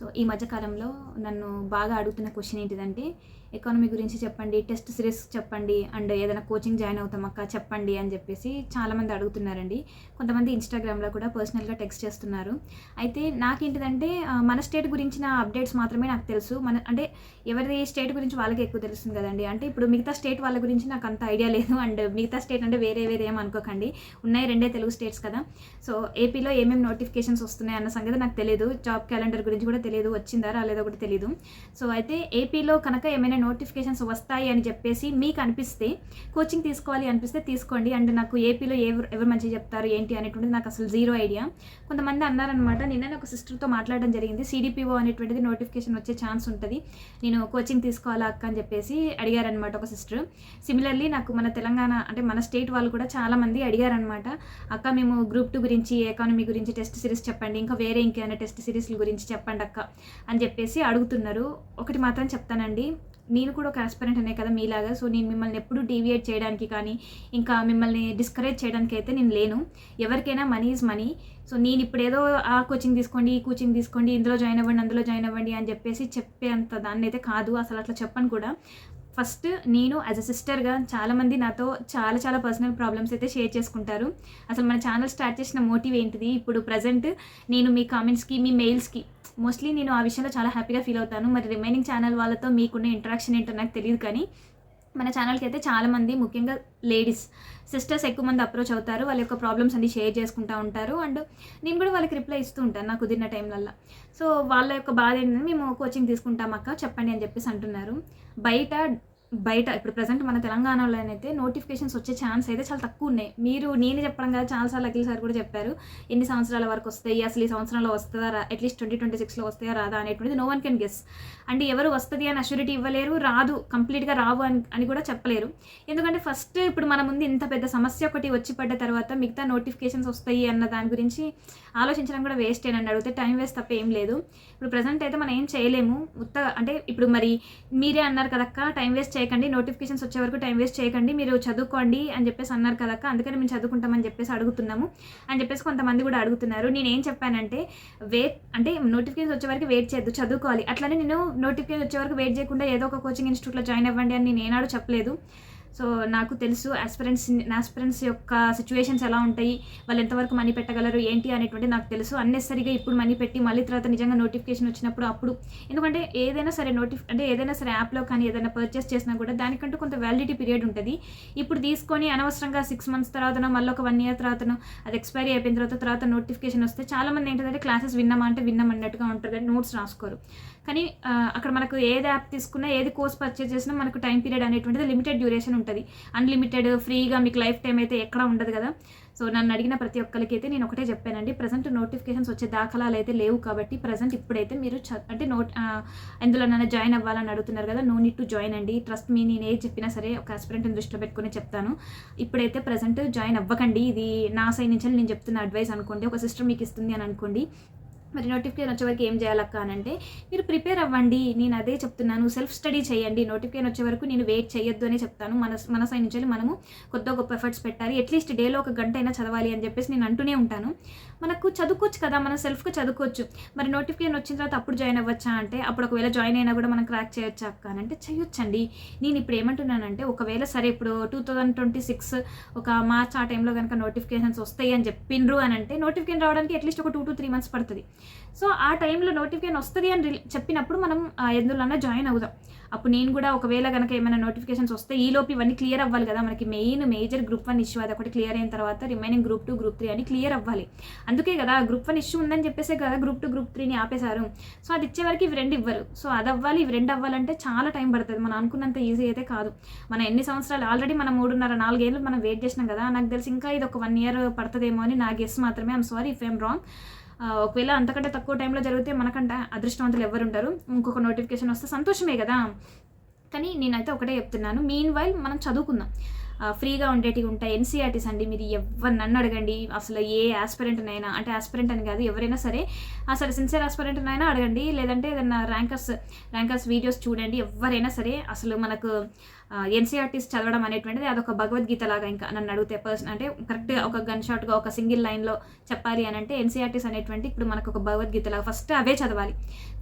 So ఈ మధ్యకాలంలో నన్ను బాగా అడుగుతున్న క్వశ్చన్ ఏంటిదంటే ఎకానమీ గురించి చెప్పండి టెస్ట్ సిరీస్ చెప్పండి అండ్ ఏదైనా కోచింగ్ జాయిన్ అవుతాం అక్క చెప్పండి అని చెప్పేసి చాలామంది అడుగుతున్నారండి. కొంతమంది ఇన్స్టాగ్రామ్లో కూడా పర్సనల్గా టెక్స్ట్ చేస్తున్నారు. అయితే నాకేంటిదంటే మన స్టేట్ గురించిన అప్డేట్స్ మాత్రమే నాకు తెలుసు. మన అంటే ఎవరి స్టేట్ గురించి వాళ్ళకి ఎక్కువ తెలుస్తుంది కదండి. అంటే ఇప్పుడు మిగతా స్టేట్ వాళ్ళ గురించి నాకు అంత ఐడియా లేదు. అండ్ మిగతా స్టేట్ అంటే వేరే వేరే ఏం అనుకోకండి. ఉన్నాయి రెండే తెలుగు స్టేట్స్ కదా. సో ఏపీలో ఏమేమి నోటిఫికేషన్స్ వస్తున్నాయి అన్న సంగతి నాకు తెలియదు జాబ్ క్యాలెండర్ గురించి కూడా తెలియదు వచ్చిందా రాలేదో కూడా తెలియదు సో అయితే ఏపీలో కనుక ఏమైనా నోటిఫికేషన్స్ వస్తాయి అని చెప్పేసి మీకు అనిపిస్తే కోచింగ్ తీసుకోవాలి అనిపిస్తే తీసుకోండి. అండ్ నాకు ఏపీలో ఎవరు ఎవరు మంచిగా చెప్తారు ఏంటి అనేటువంటిది నాకు అసలు జీరో ఐడియా. కొంతమంది అన్నారనమాట నిన్న ఒక సిస్టర్తో మాట్లాడడం జరిగింది. సిడిపిఓ అనేటువంటిది నోటిఫికేషన్ వచ్చే ఛాన్స్ ఉంటుంది. నేను కోచింగ్ తీసుకోవాలా అక్క? అని చెప్పేసి అడిగారనమాట ఒక సిస్టర్. సిమిలర్లీ నాకు మన తెలంగాణ అంటే మన స్టేట్ వాళ్ళు కూడా చాలా మంది అడిగారనమాట అక్క మేము గ్రూప్ టూ గురించి ఎకానమీ గురించి టెస్ట్ సిరీస్ చెప్పండి. ఇంకా వేరే ఇంకేమైనా టెస్ట్ సిరీస్ల గురించి చెప్పండి అక్క. అని చెప్పేసి అడుగుతున్నారు. ఒకటి మాత్రం చెప్తానండి. నేను కూడా ఒక ఆస్పిరెంట్ అనే కదా మీలాగా. సో నేను మిమ్మల్ని ఎప్పుడు డీవియేట్ చేయడానికి కానీ ఇంకా మిమ్మల్ని డిస్కరేజ్ చేయడానికి అయితే నేను లేను. ఎవరికైనా మనీ ఈజ్ మనీ సో నేను ఇప్పుడు ఏదో ఆ కోచింగ్ తీసుకోండి ఈ కోచింగ్ తీసుకోండి ఇందులో జాయిన్ అవ్వండి అందులో జాయిన్ అవ్వండి అని చెప్పేసి చెప్పేంత దాన్ని అయితే కాదు. అసలు అట్లా చెప్పను కూడా. ఫస్ట్ నేను యాజ్ అ సిస్టర్గా చాలామంది నాతో చాలా చాలా పర్సనల్ ప్రాబ్లమ్స్ అయితే షేర్ చేసుకుంటారు. అసలు మన ఛానల్ స్టార్ట్ చేసిన మోటివ్ ఏంటిది? ఇప్పుడు ప్రజెంట్ నేను మీ కామెంట్స్కి మీ మెయిల్స్కి మోస్ట్లీ నేను ఆ విషయంలో చాలా హ్యాపీగా ఫీల్ అవుతాను. మరి రిమైనింగ్ ఛానల్ వాళ్ళతో మీకున్న ఇంటరాక్షన్ ఏంటో నాకు తెలియదు కానీ మన ఛానల్కి అయితే చాలామంది ముఖ్యంగా లేడీస్ సిస్టర్స్ ఎక్కువ మంది అప్రోచ్ అవుతారు. వాళ్ళ యొక్క ప్రాబ్లమ్స్ అన్ని షేర్ చేసుకుంటూ ఉంటారు. అండ్ నేను కూడా వాళ్ళకి రిప్లై ఇస్తూ ఉంటాను నాకు కుదిరిన టైంలల్లో సో వాళ్ళ యొక్క బాధ ఏంటంటే మేము కోచింగ్ తీసుకుంటాం అక్క చెప్పండి అని చెప్పేసి అంటున్నారు. బయట బయట ఇప్పుడు ప్రజెంట్ మన తెలంగాణలోనైతే నోటిఫికేషన్స్ వచ్చే ఛాన్స్ అయితే చాలా తక్కువ ఉన్నాయి మీరు నేను చెప్పడం కదా చాలాసార్లు అఖిల్ సార్ కూడా చెప్పారు ఎన్ని సంవత్సరాల వరకు వస్తాయి అసలు ఈ సంవత్సరంలో వస్తుందా అట్లీస్ట్ ట్వంటీ ట్వంటీ సిక్స్లో వస్తాయా రాదా అనేటువంటిది no one can guess and ఎవరు వస్తుంది అని అష్యూరిటీ ఇవ్వలేరు రాదు కంప్లీట్గా రావు అని అని కూడా చెప్పలేరు. ఎందుకంటే ఫస్ట్ ఇప్పుడు మన ముందు ఇంత పెద్ద సమస్య ఒకటి వచ్చి పడ్డ తర్వాత మిగతా నోటిఫికేషన్స్ వస్తాయి అన్న దాని గురించి ఆలోచించడం కూడా వేస్ట్ అని అడిగితే టైం వేస్ట్ తప్ప ఏం లేదు. ఇప్పుడు ప్రజెంట్ అయితే మనం ఏం చేయలేము. ఉత్త అంటే ఇప్పుడు మరి మీరే అన్నారు కదక్క టైం వేస్ట్ చేయకండి నోటిఫికేషన్స్ వచ్చే వరకు టైం వేస్ట్ చేయకండి మీరు చదువుకోండి అని చెప్పేసి అన్నారు కదక్క అందుకని మేము చదువుకుంటామని చెప్పేసి అడుగుతున్నాము. అని చెప్పేసి కొంతమంది కూడా అడుగుతున్నారు. నేను ఏం చెప్పానంటే వెయిట్ అంటే నోటిఫికేషన్ వచ్చే వరకు వెయిట్ చేయద్దు చదువుకోవాలి. అట్లనే నేను నోటిఫికేషన్ వచ్చే వరకు వెయిట్ చేయకుండా ఏదో ఒక కోచింగ్ ఇన్స్టిట్యూట్లో జాయిన్ అవ్వండి అని నేను ఏనాడు చెప్పలేదు. సో నాకు తెలుసు ఆస్పిరెంట్స్ ఆస్పిరెంట్స్ యొక్క సిచ్యువేషన్స్ ఎలా ఉంటాయి వాళ్ళు ఎంతవరకు మనీ పెట్టగలరు ఏంటి అనేటువంటి నాకు తెలుసు. అన్నెసరిగా ఇప్పుడు మనీ పెట్టి మళ్ళీ తర్వాత నిజంగా నోటిఫికేషన్ వచ్చినప్పుడు అప్పుడు. ఎందుకంటే ఏదైనా సరే నోటిఫ్ అంటే ఏదైనా సరే యాప్లో కానీ ఏదైనా పర్చేస్ చేసినా కూడా దానికంటూ కొంత వ్యాలిడిటీ పీరియడ్ ఉంటుంది. ఇప్పుడు తీసుకొని అనవసరంగా సిక్స్ మంత్స్ తర్వాతనో మళ్ళీ ఒక వన్ ఇయర్ తర్వాతనో అది ఎక్స్పైరీ అయిపోయిన తర్వాత తర్వాత నోటిఫికేషన్ వస్తే చాలామంది ఏంటంటే క్లాసెస్ విన్నామా అంటే విన్నాం అన్నట్టుగా ఉంటారు కానీ నోట్స్ రాసుకోరు. కానీ అక్కడ మనకు ఏది యాప్ తీసుకున్నా ఏది కోర్స్ పర్చేజ్ చేసినా మనకు టైం పీరియడ్ అనేటువంటిది లిమిటెడ్ డ్యూరేషన్ ఉంటుంది. అన్లిమిటెడ్ ఫ్రీగా మీకు లైఫ్ టైం అయితే ఎక్కడ ఉండదు కదా. సో నన్ను అడిగిన ప్రతి ఒక్కరికి అయితే నేను ఒకటే చెప్పానండి. ప్రజెంట్ నోటిఫికేషన్స్ వచ్చే దాఖలాలు అయితే లేవు కాబట్టి ప్రజెంట్ ఇప్పుడైతే మీరు అంటే నోట్ ఎందులో నన్ను జాయిన్ అవ్వాలని అడుగుతున్నారు కదా నో నీట్ టు జాయిన్ అండి. ట్రస్ట్ మీ నేను ఏది చెప్పినా సరే ఒక ఆస్పిరెంట్ని దృష్టిలో పెట్టుకుని చెప్తాను. ఇప్పుడైతే ప్రజెంట్ జాయిన్ అవ్వకండి. ఇది నా సైడ్ నుంచి నేను చెప్తున్న అడ్వైస్ అనుకోండి. ఒక సిస్టర్ మీకు ఇస్తుంది అని అనుకోండి. మరి నోటిఫికేషన్ వచ్చే వరకు ఏం చేయాలక్క అనంటే మీరు ప్రిపేర్ అవ్వండి నేను అదే చెప్తున్నాను సెల్ఫ్ స్టడీ చేయండి నోటిఫికేషన్ వచ్చే వరకు నేను వెయిట్ చేయొద్దు అని చెప్తాను. మన మన సైడ్ నుంచి మనము కొత్త గొప్ప ఎఫర్ట్స్ పెట్టాలి. అట్లీస్ట్ డేలో ఒక గంట అయినా చదవాలి అని చెప్పేసి నేను అంటూనే ఉంటాను. మనకు చదువుకోవచ్చు కదా మనం సెల్ఫ్గా చదువుకోవచ్చు. మరి నోటిఫికేషన్ వచ్చిన తర్వాత అప్పుడు జాయిన్ అవ్వచ్చా అంటే అప్పుడు ఒకవేళ జాయిన్ అయినా కూడా మనం క్రాక్ చేయొచ్చా అక్క అని అంటే చేయొచ్చండి. నేను ఇప్పుడు ఏమంటున్నానంటే ఒకవేళ సరే ఇప్పుడు టూ థౌజండ్ ట్వంటీ సిక్స్ ఒక మార్చ్ ఆ టైంలో కనుక నోటిఫికేషన్స్ వస్తాయి అని చెప్పిండ్రు అని అంటే నోటిఫికేషన్ రావడానికి అట్లీస్ట్ ఒక టూ టు త్రీ మంత్స్ పడుతుంది. సో ఆ టైంలో నోటిఫికేషన్ వస్తుంది అని చెప్పినప్పుడు మనం ఆ ఎందులోనే జాయిన్ అవుదాం. అప్పుడు నేను కూడా ఒకవేళ కనుక ఏమైనా నోటిఫికేషన్స్ వస్తే ఈ లోపు ఇవన్నీ క్లియర్ అవ్వాలి కదా. మనకి main major group one issue అది ఒకటి క్లియర్ అయిన తర్వాత remaining group two group three అని క్లియర్ అవ్వాలి. అందుకే కదా గ్రూప్ వన్ ఇష్యూ ఉందని చెప్పేసే కదా గ్రూప్ టూ గ్రూప్ త్రీని ఆపేశారు. సో అది ఇచ్చే వరకు ఇవి రెండు ఇవ్వరు. సో అది అవ్వాలి ఇవి రెండు అవ్వాలంటే చాలా టైం పడుతుంది. మనం అనుకున్నంత ఈజీ అయితే కాదు. మన ఎన్ని సంవత్సరాలు ఆల్రెడీ మనం మూడున్నర నాలుగేళ్ళు మనం వెయిట్ చేసినాం కదా. నాకు తెలిసి ఇంకా ఇది ఒక వన్ ఇయర్ పడుతుందేమో అని నా గెస్ మాత్రమే. I'm sorry if I'm wrong. ఒకవేళ అంతకంటే తక్కువ టైంలో జరిగితే మనకంటే అదృష్టవంతులు ఎవరు ఉంటారు ఇంకొక నోటిఫికేషన్ వస్తే సంతోషమే కదా. కానీ నేనైతే ఒకటే చెప్తున్నాను. మీన్ వైల్ మనం చదువుకుందాం. ఫ్రీగా ఉండేటివి ఉంటాయి. ఎన్సీఆర్టీస్ అండి మీరు ఎవరు నన్ను అడగండి. అసలు ఏ ఆస్పిరెంట్నైనా అంటే ఆస్పిరెంట్ అని కాదు ఎవరైనా సరే అసలు సిన్సియర్ ఆస్పిరెంట్నైనా అడగండి. లేదంటే ఏదైనా ర్యాంకర్స్ ర్యాంకర్స్ వీడియోస్ చూడండి. ఎవరైనా సరే అసలు మనకు ఎన్సీఆర్టీస్ చదవడం అనేటువంటిది అదొక భగవద్గీత లాగా ఇంకా నన్ను అడిగితే పర్సన్ అంటే కరెక్ట్గా ఒక గన్ షాట్గా ఒక సింగిల్ లైన్లో చెప్పాలి అని అంటే ఎన్సీఆర్టీస్ అనేటువంటి ఇప్పుడు మనకు ఒక భగవద్గీత లాగా ఫస్ట్ అవే చదవాలి.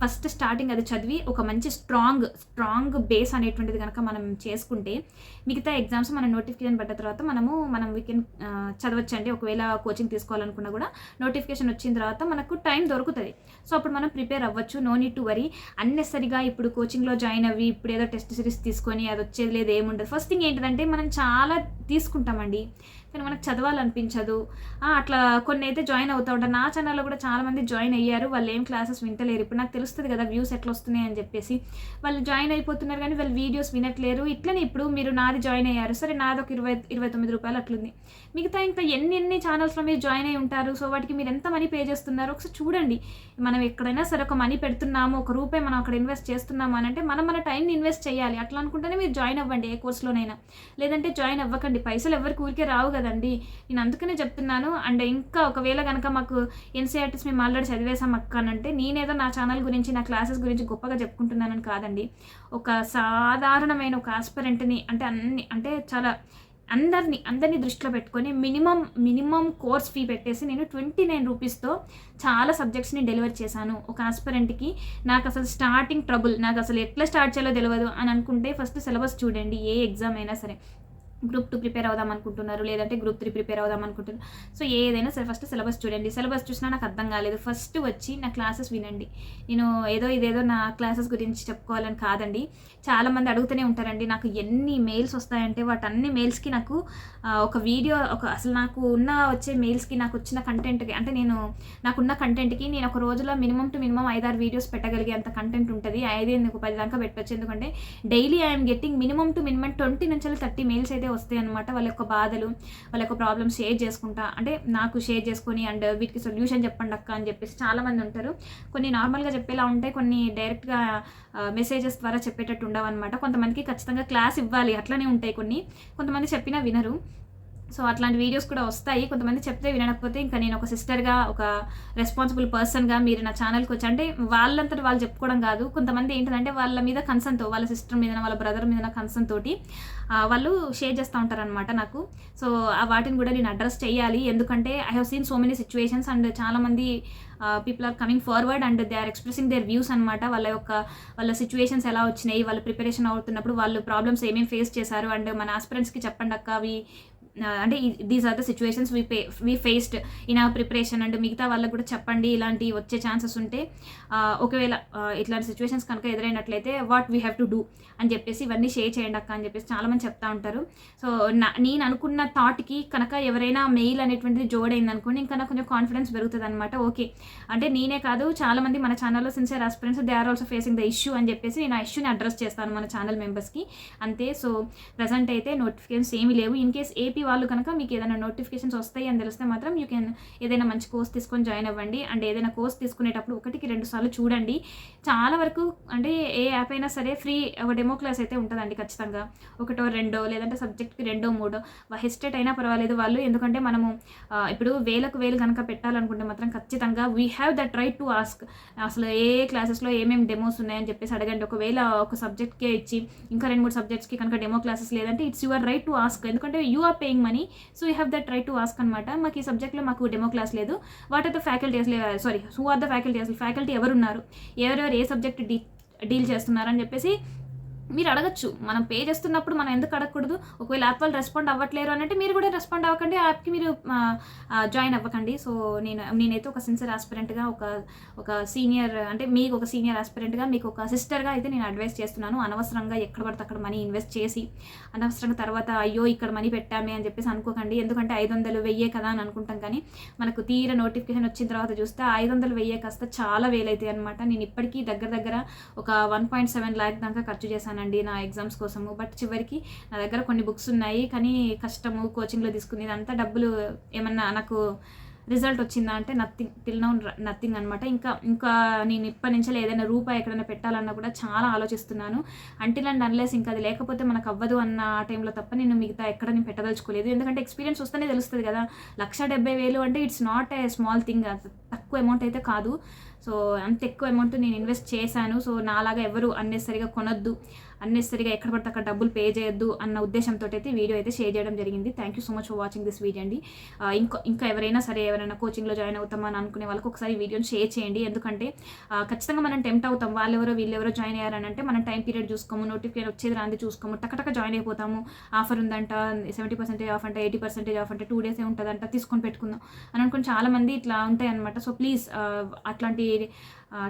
ఫస్ట్ స్టార్టింగ్ అది చదివి ఒక మంచి స్ట్రాంగ్ స్ట్రాంగ్ బేస్ అనేటువంటిది కనుక మనం చేసుకుంటే మిగతా ఎగ్జామ్స్ మనం నోట్ నోటిఫికేషన్ పడ్డ తర్వాత మనము మనం వీకెండ్ చదవచ్చండి. ఒకవేళ కోచింగ్ తీసుకోవాలనుకున్నా కూడా నోటిఫికేషన్ వచ్చిన తర్వాత మనకు టైం దొరుకుతుంది. సో అప్పుడు మనం ప్రిపేర్ అవ్వచ్చు. నో నీడ్ టు వరీ అన్నెసరిగా ఇప్పుడు కోచింగ్లో జాయిన్ అవ్వి ఇప్పుడు ఏదో టెస్ట్ సిరీస్ తీసుకొని అది వచ్చేది లేదు ఏముండదు. ఫస్ట్ థింగ్ ఏంటంటే మనం చాలా తీసుకుంటామండి. కానీ మనకు చదవాలనిపించదు. అట్లా కొన్ని అయితే జాయిన్ అవుతూ ఉంటారు. నా ఛానల్లో కూడా చాలామంది జాయిన్ అయ్యారు. వాళ్ళు ఏం క్లాసెస్ వింటలేరు. ఇప్పుడు నాకు తెలుస్తుంది కదా వ్యూస్ ఎట్లా వస్తున్నాయి అని చెప్పేసి. వాళ్ళు జాయిన్ అయిపోతున్నారు కానీ వాళ్ళు వీడియోస్ వినట్లేరు. ఇట్లనే ఇప్పుడు మీరు నాది జాయిన్ అయ్యారు. సరే నాది ఒక ఇరవై ఇరవై తొమ్మిది రూపాయలు అట్లుంది. మిగతా ఇంకా ఎన్ని ఎన్ని ఛానల్స్లో మీరు జాయిన్ అయి ఉంటారు? సో వాటికి మీరు ఎంత మనీ పే చేస్తున్నారు? ఒకసారి చూడండి. మనం ఎక్కడైనా సరే ఒక మనీ పెడుతున్నాము ఒక రూపాయి మనం అక్కడ ఇన్వెస్ట్ చేస్తున్నాము అని అంటే మనం మన టైంని ఇన్వెస్ట్ చేయాలి. అట్లా అనుకుంటేనే మీరు జాయిన్ అవ్వండి ఏ కోర్స్లోనైనా లేదంటే జాయిన్ అవ్వకండి. పైసలు ఎవరికి ఊరికే రావు కదా. కదండి నేను అందుకనే చెప్తున్నాను. అండ్ ఇంకా ఒకవేళ కనుక మాకు ఎన్సీఆర్టీస్ మేము ఆల్రెడీ చదివేసాం అక్క అంటే నేనేదో నా ఛానల్ గురించి నా క్లాసెస్ గురించి గొప్పగా చెప్పుకుంటున్నానని కాదండి. ఒక సాధారణమైన ఒక ఆస్పరెంట్ని అంటే అన్ని అంటే చాలా అందరినీ అందరినీ దృష్టిలో పెట్టుకొని మినిమం మినిమం కోర్స్ ఫీ పెట్టేసి నేను ట్వంటీ నైన్ రూపీస్తో చాలా సబ్జెక్ట్స్ని డెలివర్ చేశాను ఒక ఆస్పరెంట్కి. నాకు అసలు స్టార్టింగ్ ట్రబుల్ నాకు అసలు ఎట్లా స్టార్ట్ చేయాలో తెలియదు అని అనుకుంటే ఫస్ట్ సిలబస్ చూడండి ఏ ఎగ్జామ్ అయినా సరే. గ్రూప్ టూ ప్రిపేర్ అవుదాం అనుకుంటున్నారు లేదంటే గ్రూప్ త్రీ ప్రిపేర్ అవుదాం అనుకుంటున్నారు. సో ఏదైనా సరే ఫస్ట్ సిలబస్ చూడండి. సిలబస్ చూసినా నాకు అర్థం కాలేదు. ఫస్ట్ వచ్చి నా క్లాసెస్ వినండి. నేను ఏదో ఇదేదో నా క్లాసెస్ గురించి చెప్పుకోవాలని కాదండి. చాలామంది అడుగుతూనే ఉంటారండి నాకు ఎన్ని మెయిల్స్ వస్తాయంటే వాటన్ని మెయిల్స్కి నాకు ఒక వీడియో ఒక అసలు నాకు ఉన్న వచ్చే మెయిల్స్కి నాకు వచ్చిన కంటెంట్కి అంటే నేను నాకున్న కంటెంట్కి నేను ఒక రోజులో మినిమం టు మినిమం ఐదారు వీడియోస్ పెట్టగలిగే అంత కంటెంట్ ఉంటుంది. ఐదు ఒక పది దాకా పెట్టవచ్చు ఎందుకంటే daily I'm getting minimum to minimum twenty నుంచి థర్టీ మెయిల్స్ అయితే వస్తాయి అనమాట వాళ్ళ యొక్క బాధలు వాళ్ళ యొక్క ప్రాబ్లమ్స్ షేర్ చేసుకుంటా. అంటే నాకు షేర్ చేసుకొని అండ్ వీటికి సొల్యూషన్ చెప్పండి అక్క అని చెప్పేసి చాలామంది ఉంటారు. కొన్ని నార్మల్గా చెప్పేలా ఉంటాయి కొన్ని డైరెక్ట్గా మెసేజెస్ ద్వారా చెప్పేటట్టు ఉండవు అనమాట కొంతమందికి ఖచ్చితంగా క్లాస్ ఇవ్వాలి అట్లనే ఉంటాయి కొన్ని. కొంతమంది చెప్పినా వినరు. సో అట్లాంటి వీడియోస్ కూడా వస్తాయి. కొంతమంది చెప్తే వినకపోతే ఇంకా నేను ఒక సిస్టర్గా ఒక రెస్పాన్సిబుల్ పర్సన్గా మీరు నా ఛానల్కి వచ్చి అంటే వాళ్ళంతటి వాళ్ళు చెప్పుకోవడం కాదు. కొంతమంది ఏంటంటే వాళ్ళ మీద కన్సర్న్తో వాళ్ళ సిస్టర్ మీద వాళ్ళ బ్రదర్ మీద కన్సర్న్ తోటి వాళ్ళు షేర్ చేస్తూ ఉంటారనమాట నాకు. సో ఆ వాటిని కూడా నేను అడ్రస్ చేయాలి. ఎందుకంటే I have seen so many situations and చాలామంది people are coming forward and they are expressing their views అనమాట వాళ్ళ యొక్క వాళ్ళ సిచ్యువేషన్స్ ఎలా వచ్చినాయి వాళ్ళ ప్రిపరేషన్ అవుతున్నప్పుడు వాళ్ళు ప్రాబ్లమ్స్ ఏమేమి ఫేస్ చేశారు? అండ్ మన ఆస్పిరెంట్స్కి చెప్పండి అక్క అవి అంటే these are the situations we pay we faced in ఆ ప్రిపరేషన్ అండ్ మిగతా వాళ్ళకు కూడా చెప్పండి ఇలాంటి వచ్చే ఛాన్సెస్ ఉంటే ఒకవేళ ఇట్లాంటి సిచ్యువేషన్స్ కనుక ఎదురైనట్లయితే what we have to do అని చెప్పేసి ఇవన్నీ షేర్ చేయండి అక్క అని చెప్పేసి చాలామంది చెప్తా ఉంటారు. సో నా నేను అనుకున్న థాట్కి కనుక ఎవరైనా మెయిల్ అనేటువంటిది జోడైంది అనుకోండి ఇంకా నాకు కొంచెం కాన్ఫిడెన్స్ పెరుగుతుంది అనమాట ఓకే అంటే నేనే కాదు చాలామంది మన ఛానల్లో sincere aspirants they are also facing the issue అని చెప్పేసి నేను ఆ ఇష్యూని అడ్రస్ చేస్తాను మన ఛానల్ మెంబర్స్కి అంతే. సో ప్రజెంట్ అయితే నోటిఫికేషన్స్ ఏమీ లేవు. ఇన్ కేస్ ఏపీ వాళ్ళు కనుక మీకు ఏదైనా నోటిఫికేషన్స్ వస్తాయి అని తెలిస్తే మాత్రం యూ కెన్ ఏదైనా మంచి కోర్స్ తీసుకొని జాయిన్ అవ్వండి. అండ్ ఏదైనా కోర్స్ తీసుకునేటప్పుడు ఒకటికి రెండు సార్లు చూడండి. చాలా వరకు అంటే ఏ యాప్ అయినా సరే ఫ్రీ ఒక డెమో క్లాస్ అయితే ఉంటుందండి ఖచ్చితంగా. ఒకటో రెండో లేదంటే సబ్జెక్ట్కి రెండో మూడో. హెస్టేట్ అయినా పర్వాలేదు వాళ్ళు. ఎందుకంటే మనము ఇప్పుడు వేలకు వేలు కనుక పెట్టాలనుకుంటే మాత్రం ఖచ్చితంగా we have that right to ask అసలు ఏ క్లాసెస్లో ఏమేమి డెమోస్ ఉన్నాయని చెప్పేసి అడగండి. ఒకవేళ ఒక సబ్జెక్ట్కే ఇచ్చి ఇంకా రెండు మూడు సబ్జెక్ట్స్కి కనుక డెమో క్లాసెస్ లేదంటే it's your right to ask ఎందుకంటే you are paying money so you have that right to ask అనమాట మాకు ఈ సబ్జెక్ట్లో మాకు డెమో క్లాస్ లేదు. వాట్ ఆర్ ద ఫ్యాకల్టీ అసలు sorry who are the faculty అసలు? ఫ్యాకల్టీ ఎవరున్నారు? ఎవరెవరు ఏ సబ్జెక్ట్ డీ డీల్ చేస్తున్నారని చెప్పేసి మీరు అడగచ్చు. మనం పే చేస్తున్నప్పుడు మనం ఎందుకు అడగకూడదు? ఒకవేళ యాప్ వాళ్ళు రెస్పాండ్ అవ్వట్లేరు అంటే మీరు కూడా రెస్పాండ్ అవ్వకండి. యాప్కి మీరు జాయిన్ అవ్వకండి. సో నేను నేనైతే ఒక సిన్సియర్ ఆస్పిరెంట్గా ఒక ఒక సీనియర్ అంటే మీకు ఒక సీనియర్ ఆస్పిరెంట్గా మీకు ఒక సిస్టర్గా అయితే నేను అడ్వైస్ చేస్తున్నాను. అనవసరంగా ఎక్కడ పడితే అక్కడ మనీ ఇన్వెస్ట్ చేసి అనవసరంగా తర్వాత అయ్యో ఇక్కడ మనీ పెట్టామే అని చెప్పేసి అనుకోకండి. ఎందుకంటే ఐదు వందలు వెయ్యే కదా అని అనుకుంటాం కానీ మనకు తీర నోటిఫికేషన్ వచ్చిన తర్వాత చూస్తే ఐదు వందలు వెయ్యే కాస్త చాలా వేలైతాయి అనమాట నేను ఇప్పటికీ దగ్గర దగ్గర ఒక వన్ పాయింట్ సెవెన్ ల్యాక్ దాకా ఖర్చు చేశాను చేశానండి నా ఎగ్జామ్స్ కోసము. బట్ చివరికి నా దగ్గర కొన్ని బుక్స్ ఉన్నాయి. కానీ కష్టము కోచింగ్లో తీసుకునేది అంతా డబ్బులు ఏమన్నా నాకు రిజల్ట్ వచ్చిందా అంటే నథింగ్ టిల్ నౌన్ నథింగ్ అనమాట ఇంకా ఇంకా నేను ఇప్పటి నుంచి ఏదైనా రూపాయి ఎక్కడైనా పెట్టాలన్నా కూడా చాలా ఆలోచిస్తున్నాను. అంటిల్ అండ్ అన్లెస్ ఇంకా అది లేకపోతే మనకు అవ్వదు అన్న టైంలో తప్ప నేను మిగతా ఎక్కడ నేను పెట్టదలుచుకోలేదు. ఎందుకంటే ఎక్స్పీరియన్స్ వస్తేనే తెలుస్తుంది కదా. లక్ష డెబ్బై వేలు అంటే it's not a small thing తక్కువ అమౌంట్ అయితే కాదు. సో అంత ఎక్కువ అమౌంట్ నేను ఇన్వెస్ట్ చేశాను. సో నాలాగా ఎవరు అన్నెసరిగా కొనొద్దు. అన్నెసరిగా ఎక్కడ పడితే అక్కడ డబ్బులు పే చేయొద్దు అన్న ఉద్దేశంతో అయితే వీడియో అయితే షేర్ చేయడం జరిగింది. Thank you so much for watching this video అండి. ఇంకా ఇంకా ఎవరైనా సరే ఎవరైనా కోచింగ్లో జాయిన్ అవుతామని అనుకునే వాళ్ళకి ఒకసారి వీడియోని షేర్ చేయండి. ఎందుకంటే ఖచ్చితంగా మనం టెంప్ట్ అవుతాం. వాళ్ళెవరో వీళ్ళెవరో జాయిన్ అయ్యారని అంటే మనం టైం పీరియడ్ చూసుకోము నోటిఫికేషన్ వచ్చేది రాంది చూసుకోము టకటక జాయిన్ అయిపోతాము. ఆఫర్ ఉందంట సెవెంటీ పర్సెంటేజ్ ఆఫ్ అంటే ఎయిటీ పర్సెంటేజ్ ఆఫ్ అంటే టూ డేసే ఉంటుందంట తీసుకొని పెట్టుకుందాం అని అనుకుని చాలామంది ఇట్లా ఉంటాయి అనమాట సో ప్లీజ్ అట్లాంటి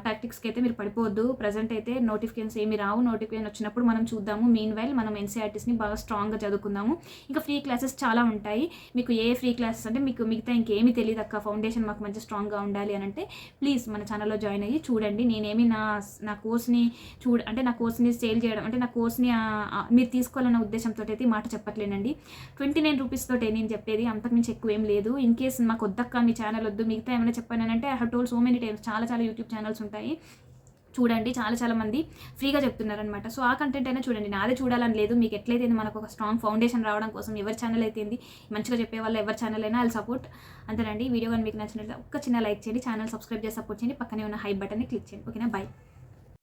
టాక్టిక్స్కి అయితే మీరు పడిపోవద్దు. ప్రజెంట్ అయితే నోటిఫికేషన్స్ ఏమి రావు. నోటిఫికేషన్ వచ్చినప్పుడు మనం చూద్దాము. మీన్ వైల్ మనం ఎన్సీఆర్టీస్ని బాగా స్ట్రాంగ్గా చదువుకుందాము. ఇంకా ఫ్రీ క్లాసెస్ చాలా ఉంటాయి. మీకు ఏ ఫ్రీ క్లాసెస్ అంటే మీకు మిగతా ఇంకేమీ తెలియదు అక్క. ఫౌండేషన్ మాకు మంచి స్ట్రాంగ్గా ఉండాలి అని అంటే ప్లీజ్ మన ఛానల్లో జాయిన్ అయ్యి చూడండి. నేనేమి నా నా కోర్స్ని చూడ అంటే నా కోర్స్ని సేల్ చేయడం అంటే నా కోర్స్ని మీరు తీసుకోవాలన్న ఉద్దేశంతో అయితే మాట చెప్పట్లేనండి. ట్వంటీ నైన్ రూపీస్ తోటే నేను చెప్పేది. అంతకుమించి ఎక్కువ ఏం లేదు. ఇన్ కేస్ మాకు వద్దక్క మీ ఛానల్ వద్దు మిగతా ఏమైనా చెప్పానంటే I have told so many times చాలా చాలా యూట్యూబ్ ఛానల్స్ ఉంటాయి. చూడండి చాలా చాలా మంది ఫ్రీగా చెప్తున్నారనమాట సో ఆ కంటెంట్ అయినా చూడండి. నాదే చూడాలని లేదు. మీకు ఎట్లయితే మనకు ఒక స్ట్రాంగ్ ఫౌండేషన్ రావడం కోసం ఎవరి ఛానల్ అయితే మంచిగా చెప్పే వాళ్ళు ఎవరి ఛానల్ అయినా అది సపోర్ట్ అంతేనండి. వీడియో కానీ మీకు నచ్చినట్లయితే ఒక్క చిన్న లైక్ చేయండి. ఛానల్ సబ్స్క్రైబ్ చేసి సపోర్ట్ చేయండి. పక్కనే ఉన్న హై బటన్ని క్లిక్ చేయండి. ఓకేనా బై